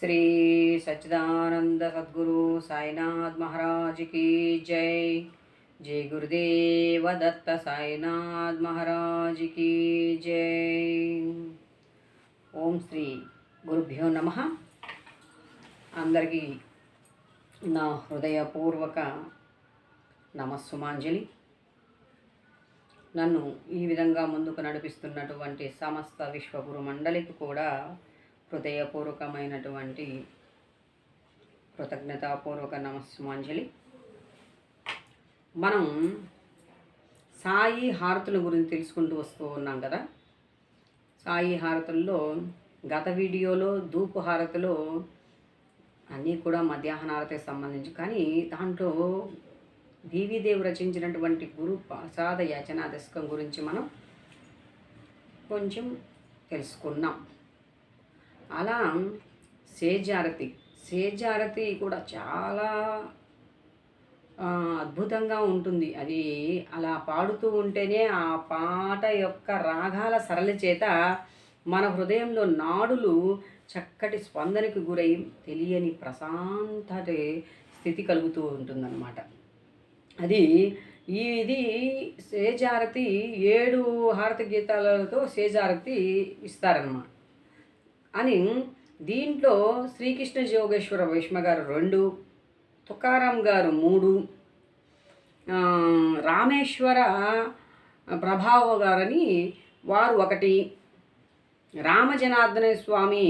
శ్రీ సచ్చిదానంద సద్గురు సాయినాథ్ మహారాజ్ కీ జై. జై గురుదేవ దత్త సాయినాథ్ మహారాజ్ కీ జై. ఓం శ్రీ గురుభ్యో నమ. అందరికీ నా హృదయపూర్వక నమస్సుమాంజలి. నన్ను ఈ విధంగా ముందుకు నడిపిస్తున్నటువంటి సమస్త విశ్వగురు మండలికి కూడా హృదయపూర్వకమైనటువంటి కృతజ్ఞతాపూర్వక నమస్సుమాంజలి. మనం సాయి హారతుల గురించి తెలుసుకుంటూ వస్తూ ఉన్నాం కదా. సాయి హారతుల్లో గత వీడియోలో ధూపు హారతిలో అన్నీ కూడా మధ్యాహ్న హారతికి సంబంధించి. కానీ దాంట్లో దేవీదేవి రచించినటువంటి గురు ప్రసాద యాచనా దశకం గురించి మనం కొంచెం తెలుసుకున్నాం. అలా సేజారతి. సేజారతి కూడా చాలా అద్భుతంగా ఉంటుంది. అది అలా పాడుతూ ఉంటేనే ఆ పాట యొక్క రాగాల సరళి చేత మన హృదయంలో నాడులు చక్కటి స్పందనకు గురై తెలియని ప్రశాంతత స్థితి కలుగుతూ ఉంటుందన్నమాట. అది ఇది సేజారతి ఏడు హారతి గీతాలతో సేజారతి ఇస్తారన్నమాట. అని దీంట్లో శ్రీకృష్ణ జోగేశ్వర వైష్మ గారు రెండు తుకారాం గారు మూడు రామేశ్వర ప్రభావ గారని వారు ఒకటి రామజనార్దన స్వామి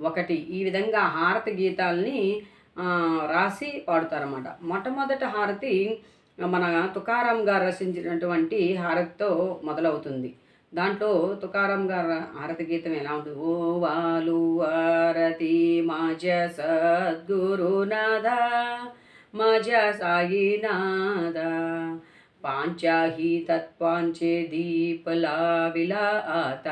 ఒకటి. ఈ విధంగా హారతి గీతాలని రాసి పాడతారన్నమాట. మొట్టమొదట హారతి మన తుకారాం గారు రచించినటువంటి హారతితో మొదలవుతుంది. దాంట్లో తుకారాం గారు ఆరతి గీతం ఎలా ఉంటుంది? ఓ వాలు ఆరతి మాజ సద్గురునాథ మాజ సాయినాథ పాంచాహి తత్పాంచే దీపలా విలా ఆత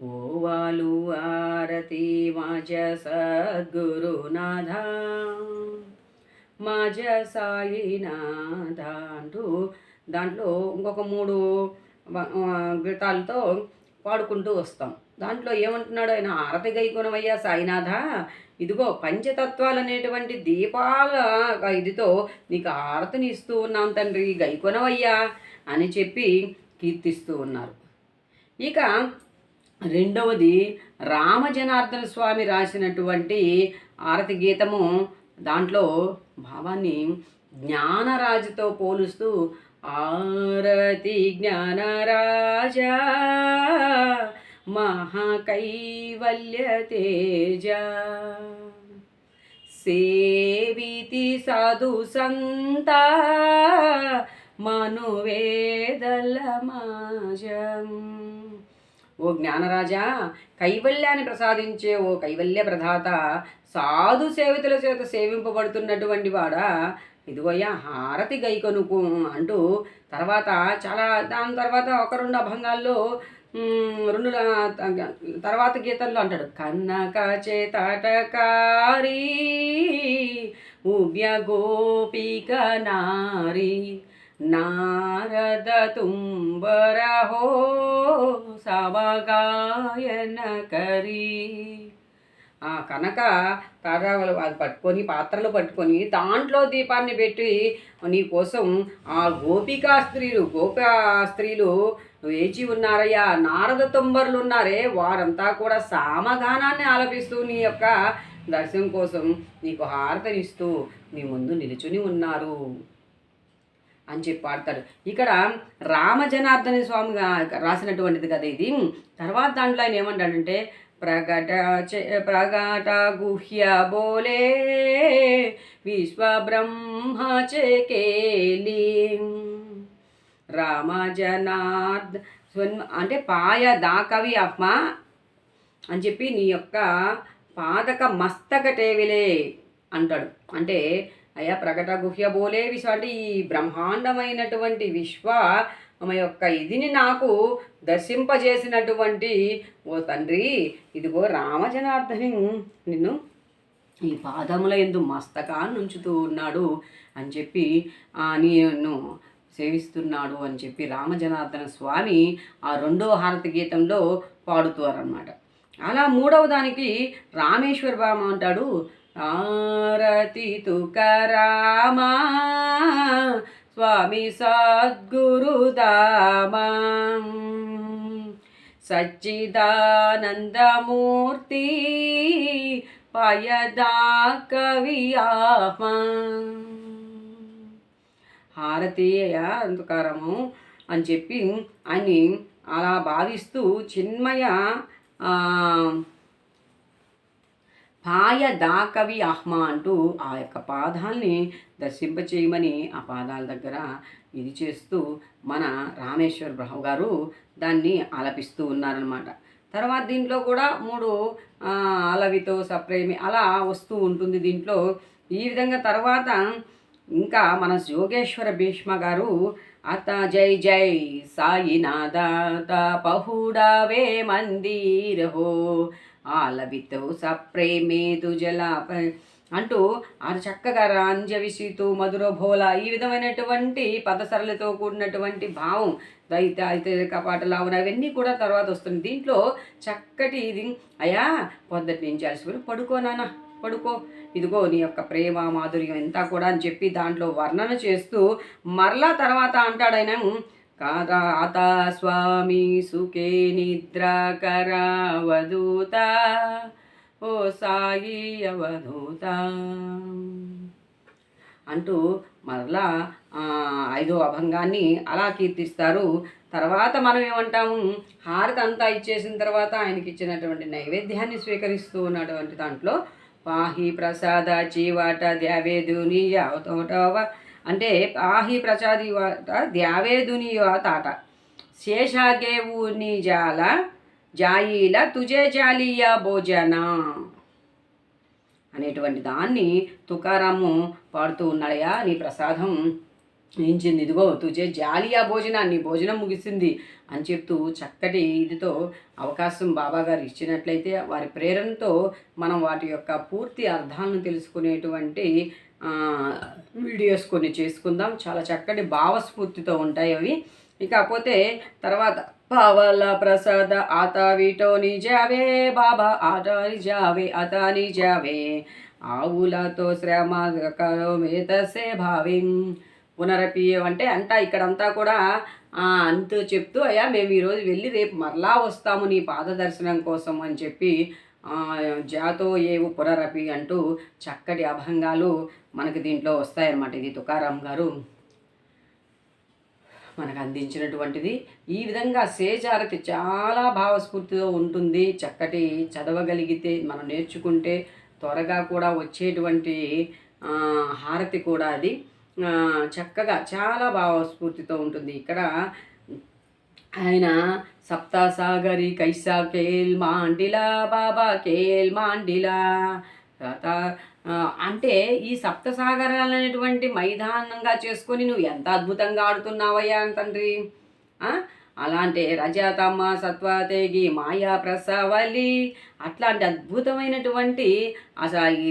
ఓ వాలు ఆరతి మాజ సద్గురునాథ మాజ సాయినాథ అంటూ దాంట్లో ఇంకొక మూడు గీతాలతో పాడుకుంటూ వస్తాం. దాంట్లో ఏమంటున్నాడు ఆయన? ఆరతి గైకునమయ్యా సాయినాథ ఇదిగో పంచతత్వాలు అనేటువంటి దీపాల ఇదితో నీకు ఆరతిని ఇస్తూ ఉన్నాం తండ్రి గైకొనవయ్యా అని చెప్పి కీర్తిస్తూ ఉన్నారు. ఇక రెండవది రామజనార్దన స్వామి రాసినటువంటి ఆరతి గీతము దాంట్లో భావాన్ని జ్ఞానరాజుతో పోలుస్తూ ఆరతి జ్ఞానరాజ మహాకైవల్య తేజ. సేవితి సాధు సంత మనువేదలమాజం ఓ జ్ఞానరాజా కైవల్యాన్ని ప్రసాదించే ఓ కైవల్య ప్రదాత సాధు సేవితుల చేత సేవింపబడుతున్నటువంటి వాడా ఇదిగోయ్యా హారతి గైకొనుకు అంటూ తర్వాత చాలా దాని తర్వాత ఒక రెండు అభంగాల్లో రెండు తర్వాత గీతల్లో అంటాడు కన్నక చేతటకారి ఉభ్య గోపిక నారి నారద తుంబరహో సవగాయన కరీ. కనుక తారాలు అది పట్టుకొని పాత్రలు పట్టుకొని దాంట్లో దీపాన్ని పెట్టి నీ కోసం ఆ గోపికా స్త్రీలు గోపా స్త్రీలు వేచి ఉన్నారయ్యా. నారద తుంబర్లు ఉన్నారే వారంతా కూడా సామగానాన్ని ఆలపిస్తూ నీ యొక్క దర్శనం కోసం నీకు హారతనిస్తూ నీ ముందు నిలుచుని ఉన్నారు అని చెప్పి పాడతాడు. ఇక్కడ రామజనార్దన స్వామి రాసినటువంటిది కదా ఇది. తర్వాత దాంట్లో ఆయన ఏమంటాడంటే ప్రగట చే ప్రగట గుహ్య బోలే విశ్వ బ్రహ్మ చేకేలి అంటే పాయ దాకవి అమ్మ అని చెప్పి నీ యొక్క పాదక మస్తక టేవిలే అంటాడు. అంటే అయ్యా ప్రకట గుహ్య బోలే విశ్వ అంటే ఈ బ్రహ్మాండమైనటువంటి విశ్వ ఆమె యొక్క ఇదిని నాకు దర్శింపజేసినటువంటి ఓ తండ్రి ఇదిగో రామజనార్దని నిన్ను ఈ పాదముల ఎందు మస్తకాన్ని ఉంచుతూ ఉన్నాడు అని చెప్పి ఆ, నేను సేవిస్తున్నాడు అని చెప్పి రామజనార్దన స్వామి ఆ రెండో హారతి గీతంలో పాడుతారనమాట అలా మూడవ దానికి రామేశ్వర బామ అంటాడు ఆరతి తుకరామా స్వామి సద్గురుదామా సచ్చిదానందమూర్తి పయదా కవియామ హారతీయ అంధకారము అని చెప్పి అని అలా భావిస్తూ చిన్మయ హాయ దాకవి ఆహ్మ అంటూ ఆ యొక్క పాదాల్ని దర్శింపచేయమని ఆ పాదాల దగ్గర ఇది చేస్తూ మన రామేశ్వర బ్రహ్మ గారు దాన్ని ఆలపిస్తూ ఉన్నారనమాట తర్వాత దీంట్లో కూడా మూడు అలవితో సప్రేమి అలా వస్తూ ఉంటుంది దీంట్లో. ఈ విధంగా తర్వాత ఇంకా మన యోగేశ్వర భీష్మ గారు అత జై జై సాయినాథ పహుడవే మందిరహో ఆలవితో సప్రేమే దుజల అంటూ ఆ చక్కగా రాంజవిషితు మధుర భోల ఈ విధమైనటువంటి పదసరలతో కూడినటువంటి భావం దైత అయితే పాటలు అవును అవన్నీ కూడా తర్వాత వస్తుంది దీంట్లో చక్కటి ఇది. అయ్యా పొద్దుటి నుంచి అలసిపోయి పడుకోనానా పడుకో. ఇదిగో నీ యొక్క ప్రేమ మాధుర్యం ఎంత కూడా అని చెప్పి దాంట్లో వర్ణన చేస్తూ మరలా తర్వాత అంటాడైనా కాగాతా కాదాత స్వామి సుఖే నిద్రాకరావధూత ఓ సాయి అవధూత. అంటూ మరలా ఐదో అభంగాన్ని అలా కీర్తిస్తారు. తర్వాత మనం ఏమంటాము? హారతి అంతా ఇచ్చేసిన తర్వాత ఆయనకి ఇచ్చినటువంటి నైవేద్యాన్ని స్వీకరిస్తూ ఉన్నటువంటి దాంట్లో పాహి ప్రసాద చీవాట ద్యావేదుని యావతోటవ అంటే ఆహి ప్రసాది వాట ద్యావేదుని తాట శేషాగేవు నీ జాల జాయిల తుజే జాలియా భోజన. అనేటువంటి దాన్ని తుకారాము పాడుతూ ఉన్నాడయా నీ ప్రసాదం నించింది ఇదిగో తుజే జాలియా భోజన నీ భోజనం ముగిసింది అని చెప్తూ చక్కటి ఇదితో అవకాశం బాబాగారు ఇచ్చినట్లయితే వారి ప్రేరణతో మనం వాటి యొక్క పూర్తి అర్థాలను తెలుసుకునేటువంటి వీడియోస్ కొన్ని చేసుకుందాం. చాలా చక్కటి భావస్ఫూర్తితో ఉంటాయి అవి. ఇకపోతే తర్వాత పావల ప్రసాద ఆత వీటో నిజావే బాబా ఆట నిజావే అత నిజావే. ఆవులతో శ్రమ మేతసే భావిం. పునరపి అంటే అంట ఇక్కడంతా కూడా అంత చెప్తూ అయ్యా మేము ఈరోజు వెళ్ళి రేపు మరలా వస్తాము నీ పాద దర్శనం కోసం అని చెప్పి జాతో ఏవు పురరపి అంటూ చక్కటి అభంగాలు మనకి దీంట్లో వస్తాయన్నమాట. ఇది తుకారాం గారు మనకు అందించినటువంటిది. ఈ విధంగా సేజారతి చాలా భావస్ఫూర్తితో ఉంటుంది. చక్కటి చదవగలిగితే మనం నేర్చుకుంటే త్వరగా కూడా వచ్చేటువంటి హారతి కూడా అది. చక్కగా చాలా భావస్ఫూర్తితో ఉంటుంది. ఇక్కడ ఆయన సప్తసాగరి కైసా కేల్ మాండిలా బాబా కేల్ మాండిలా. అంటే ఈ సప్తసాగరాలు అనేటువంటి మైదానంగా చేసుకొని నువ్వు ఎంత అద్భుతంగా ఆడుతున్నావయ్యా తండ్రి? అలాంటి రజతమ్మ సత్వతేగి మాయా ప్రసవలి అట్లాంటి అద్భుతమైనటువంటి అసలు ఈ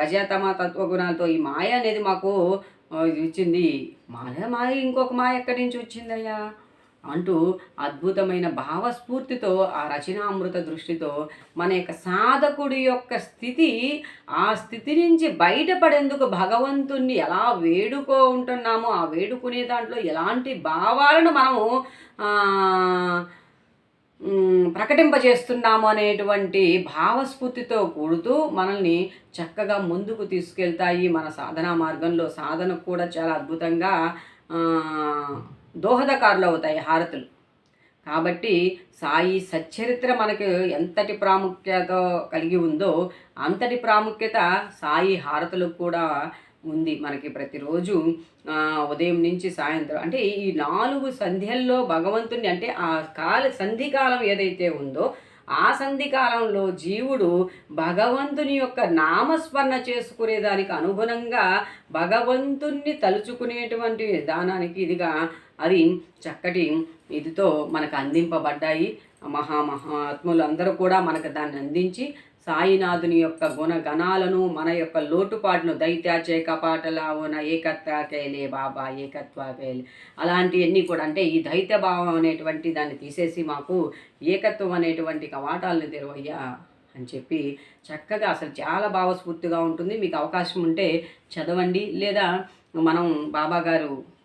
రజతమ తత్వగుణాలతో ఈ మాయ అనేది మాకు ఇచ్చింది మాయ మాయ ఇంకొక మాయ ఎక్కడి నుంచి వచ్చిందయ్యా? అంటూ అద్భుతమైన భావస్ఫూర్తితో ఆ రచనామృత దృష్టితో మన యొక్క సాధకుడి యొక్క స్థితి ఆ స్థితి నుంచి బయటపడేందుకు భగవంతుణ్ణి ఎలా వేడుకో ఉంటున్నామో ఆ వేడుకునే దాంట్లో ఎలాంటి భావాలను మనము ప్రకటింపజేస్తున్నాము అనేటువంటి భావస్ఫూర్తితో కూడుతూ మనల్ని చక్కగా ముందుకు తీసుకెళ్తాయి మన సాధనా మార్గంలో. సాధనకు కూడా చాలా అద్భుతంగా దోహదకారులు అవుతాయి హారతులు. కాబట్టి సాయి సచ్చరిత్ర మనకు ఎంతటి ప్రాముఖ్యత కలిగి ఉందో అంతటి ప్రాముఖ్యత సాయి హారతులకు కూడా ఉంది మనకి ప్రతిరోజు. ఉదయం నుంచి సాయంత్రం అంటే ఈ నాలుగు సంధ్యల్లో భగవంతుని అంటే ఆ కాల సంధికాలం ఏదైతే ఉందో ఆ సంధికాలంలో జీవుడు భగవంతుని యొక్క నామస్మరణ చేసుకునే దానికి అనుగుణంగా భగవంతుణ్ణి తలుచుకునేటువంటి విధానానికి ఇదిగా అది చక్కటి ఇదితో మనకు అందింపబడ్డాయి. మహామహాత్ములు అందరూ కూడా మనకు దాన్ని అందించి సాయినాథుని యొక్క గుణగణాలను మన యొక్క లోటుపాటును దైత్యాచే కపాటలావున ఏకత్వ బాబా ఏకత్వకేలే. అలాంటివన్నీ కూడా అంటే ఈ దైత్య భావం అనేటువంటి దాన్ని తీసేసి మాకు ఏకత్వం అనేటువంటి కవాటాలను తెరవయ్యా అని చెప్పి చక్కగా అసలు చాలా భావస్ఫూర్తిగా ఉంటుంది. మీకు అవకాశం ఉంటే చదవండి. లేదా మనం బాబా గారు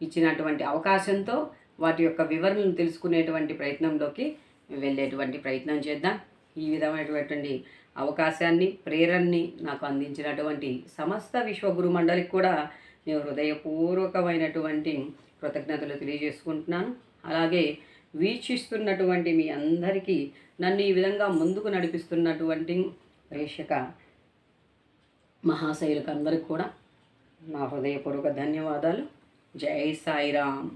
ఇచ్చినటువంటి అవకాశంతో వాటి యొక్క వివరణను తెలుసుకునేటువంటి ప్రయత్నంలోకి వెళ్ళేటువంటి ప్రయత్నం చేద్దాం. ఈ విధమైనటువంటి అవకాశాన్ని ప్రేరణని నాకు అందించినటువంటి సమస్త విశ్వగురు మండలికి కూడా నేను హృదయపూర్వకమైనటువంటి కృతజ్ఞతలు తెలియజేసుకుంటున్నాను. అలాగే వీక్షిస్తున్నటువంటి మీ అందరికీ నన్ను ఈ విధంగా ముందుకు నడిపిస్తున్నటువంటి ప్రేక్షక మహాశైలకు అందరికి కూడా నా హృదయపూర్వక ధన్యవాదాలు. జై సాయిరామ్.